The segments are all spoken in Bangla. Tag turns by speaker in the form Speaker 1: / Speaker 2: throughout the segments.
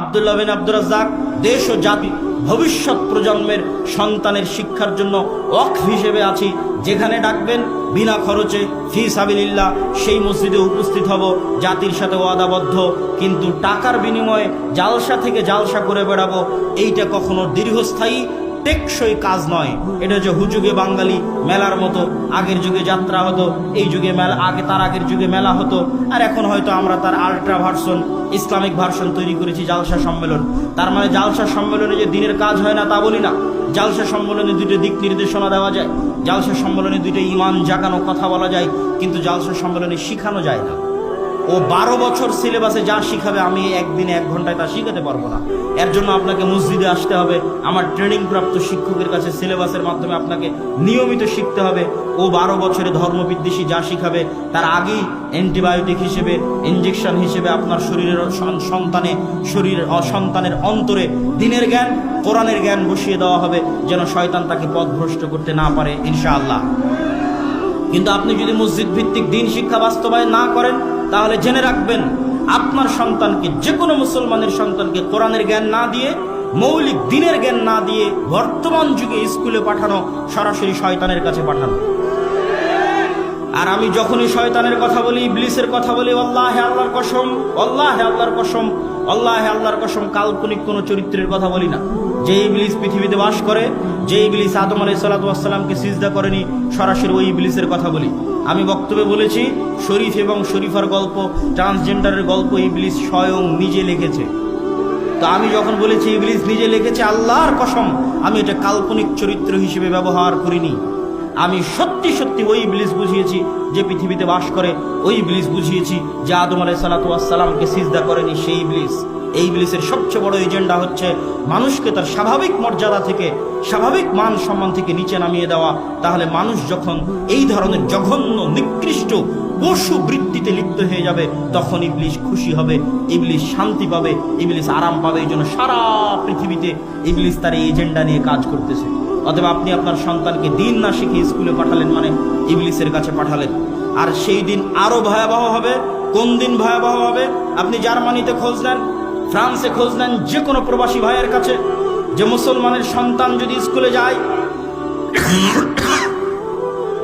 Speaker 1: আবদুল্লাহ বিন আব্দুর রাজাক দেশ ও জাতি ভবিষ্যৎ প্রজন্মের সন্তানের শিক্ষার জন্য অক্ষ হিসেবে আছি। যেখানে ডাকবেন, বিনা খরচে, ফি সাবিল্লা সেই মসজিদে উপস্থিত হব, জাতির সাথে ওয়াদাবদ্ধ। কিন্তু টাকার বিনিময়ে জালসা থেকে জালসা করে বেড়াবো, এইটা কখনো দীর্ঘস্থায়ী টেকসই কাজ নয়। এটা হচ্ছে হুযুগে বাঙালি মেলার মতো। আগের যুগে যাত্রা হতো, এই যুগে মেলা, আগে তার আগের যুগে মেলা হতো। আর এখন হয়তো আমরা তার আল্ট্রা ভার্সন ইসলামিক ভার্সন তৈরি করেছি জালসা সম্মেলন। তার মানে জালসা সম্মেলনে যে দিনের কাজ হয় না তা বলি না। জালসা সম্মেলনে দুটো দিক নির্দেশনা দেওয়া যায়। জালসা সম্মেলনে দুটো ইমান জাগানো কথা বলা যায়, কিন্তু জালসা সম্মেলনে শিখানো যায় না। ও বারো বছর সিলেবাসে যা শিখাবে আমি একদিনে এক ঘন্টায় তা শিখাতে পারব না। এর জন্য আপনাকে মসজিদে আসতে হবে। আমার ট্রেনিং প্রাপ্ত শিক্ষকের কাছে সিলেবাসের মাধ্যমে আপনাকে নিয়মিত শিখতে হবে। ও বারো বছরে ধর্মবিদ্বেষী যা শিখাবে, তার আগেই অ্যান্টিবায়োটিক হিসেবে ইঞ্জেকশন হিসেবে আপনার শরীরের সন্তানে শরীরের অসন্তানের অন্তরে দিনের জ্ঞান, কোরআনের জ্ঞান বসিয়ে দেওয়া হবে, যেন শয়তান তাকে পথভ্রষ্ট করতে না পারে, ইনশাআল্লাহ। কিন্তু আপনি যদি মসজিদ ভিত্তিক দিন শিক্ষা বাস্তবায়ন না করেন তাহলে জেনে রাখবেন, আপনার সন্তানকে যে কোনো মুসলমানের সন্তানকে কোরআনের জ্ঞান না দিয়ে, মৌলিক দিনের জ্ঞান না দিয়ে বর্তমান যুগে স্কুলে পাঠানো সরাসরি শয়তানের কাছে পাঠানো। আর আমি যখনই শয়তানের কথা বলি, ইবলিসের কথা বলি আল্লাহ আল্লাহর কসম আল্লাহ আল্লাহর কসম আল্লাহ আল্লাহর কসম কাল্পনিক কোনো চরিত্রের কথা বলি না। যে ইবলিস পৃথিবীতে বাস করে, যে ইবলিস আদম আলাই সালাতামকে সিজদা করেনি, সরাসরি ওই ইবলিসের কথা বলি। আমি বক্তব্যে বলেছি, শরীফ এবং শরীফার গল্প ট্রান্সজেন্ডারের গল্প ইবলিস স্বয়ং নিজে লিখেছে। তো আমি যখন বলেছি, ইবলিস নিজে লিখেছে, আল্লাহর কসম, আমি এটা কাল্পনিক চরিত্র হিসেবে ব্যবহার করিনি। আমি সত্যি সত্যি ওই ইবলিস বুঝিয়েছি, যে পৃথিবীতে বাস করে, ওই ইবলিস বুঝিয়েছি যে আদম আলাই সালাতামকে সিজদা করেনি সেই ইবলিস। এই ইবলিসের সবচেয়ে বড় এজেন্ডা হচ্ছে মানুষকে তার স্বাভাবিক মর্যাদা থেকে, স্বাভাবিক মান সম্মান থেকে নিচে নামিয়ে দেওয়া। তাহলে মানুষ যখন এই ধরনের জঘন্য, নিকৃষ্ট পশু বৃত্তিতে লিপ্ত হয়ে যাবে, তখন ইবলিশ খুশি হবে ইবলিশ শান্তি পাবে ইবলিশ আরাম পাবে। এই জন্য সারা পৃথিবীতে ইবলিশ তার এই এজেন্ডা নিয়ে কাজ করতেছে। অথবা আপনি আপনার সন্তানকে দিন না শিখে স্কুলে পাঠালেন মানে ইবলিসের কাছে পাঠালেন। আর সেই দিন আরও ভয়াবহ হবে। কোন দিন ভয়াবহ হবে? আপনি জার্মানিতে খোঁজ নেন। ফ্রান্সে খোঁজ নেন যে কোনো প্রবাসী ভাইয়ের কাছে, যে মুসলমানের সন্তান যদি স্কুলে যায়,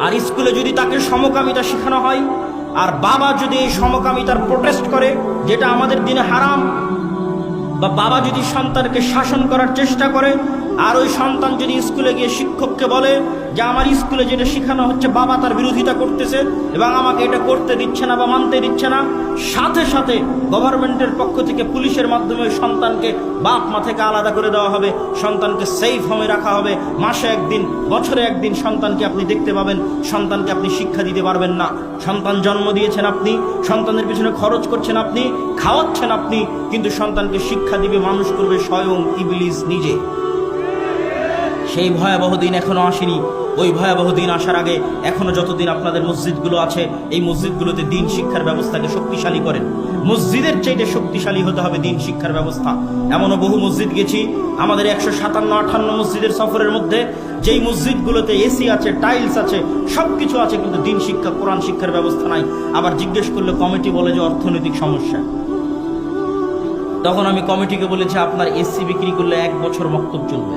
Speaker 1: আর স্কুলে যদি তাকে সমকামিতা শেখানো হয়, আর বাবা যদি এই সমকামিতার প্রোটেস্ট করে, যেটা আমাদের দিনে হারাম, বা বাবা যদি সন্তানকে শাসন করার চেষ্টা করে আর ওই সন্তান যদি স্কুলে গিয়ে শিক্ষককে বলে যে আমার স্কুলে যেটা শেখানো হচ্ছে, বাবা তার বিরোধিতা করতেছে এবং আমাকে এটা করতে দিচ্ছে না বা মানতে দিচ্ছে না, সাথে সাথে গভর্নমেন্টের পক্ষ থেকে পুলিশের মাধ্যমে ওই সন্তানকে বাপ মা থেকে আলাদা করে দেওয়া হবে, সন্তানকে সেফ হোমে রাখা হবে। মাসে একদিন, বছরে একদিন সন্তানকে আপনি দেখতে পাবেন, সন্তানকে আপনি শিক্ষা দিতে পারবেন না। সন্তান জন্ম দিয়েছেন আপনি, সন্তানের পিছনে খরচ করছেন আপনি, খাওয়াচ্ছেন আপনি, কিন্তু সন্তানকে শিক্ষা দিবে মানুষ করবে স্বয়ং ইবলিস নিজে। সেই ভয়াবহ দিন এখনও আসেনি। ওই ভয়াবহ দিন আসার আগে এখনও যতদিন আপনাদের মসজিদগুলো আছে, এই মসজিদগুলোতে দিন শিক্ষার ব্যবস্থাকে শক্তিশালী করেন। মসজিদের চাইতে শক্তিশালী হতে হবে দিন শিক্ষার ব্যবস্থা। এমনও বহু মসজিদ গেছি, আমাদের একশো সাতান্ন, আঠান্ন মসজিদের সফরের মধ্যে যেই মসজিদগুলোতে এসি আছে, টাইলস আছে সব কিছু আছে, কিন্তু দিন শিক্ষা, কোরআন শিক্ষার ব্যবস্থা নাই। আবার জিজ্ঞেস করলে কমিটি বলে যে অর্থনৈতিক সমস্যা। তখন আমি কমিটিকে বলেছি, আপনার এসি বিক্রি করলে এক বছর মক্তব চলবে।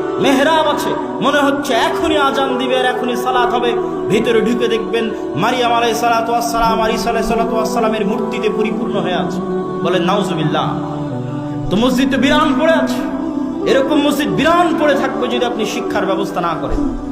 Speaker 1: মেহরাব আছে। মনে হচ্ছে এখনই আজান দিবে আর এখনই সালাত হবে। ভিতরে ঢুকে দেখবেন মারিয়াম আলাই সালাতাম আর ইসা আলাই সালাতামের মূর্তিতে পরিপূর্ণ হয়ে আছে। বলেন, নাউজুবিল্লাহ। তো মসজিদ তো বিরান পড়ে আছে। এরকম মসজিদ বিরান পড়ে থাকবে যদি আপনি শিক্ষার ব্যবস্থা না করেন।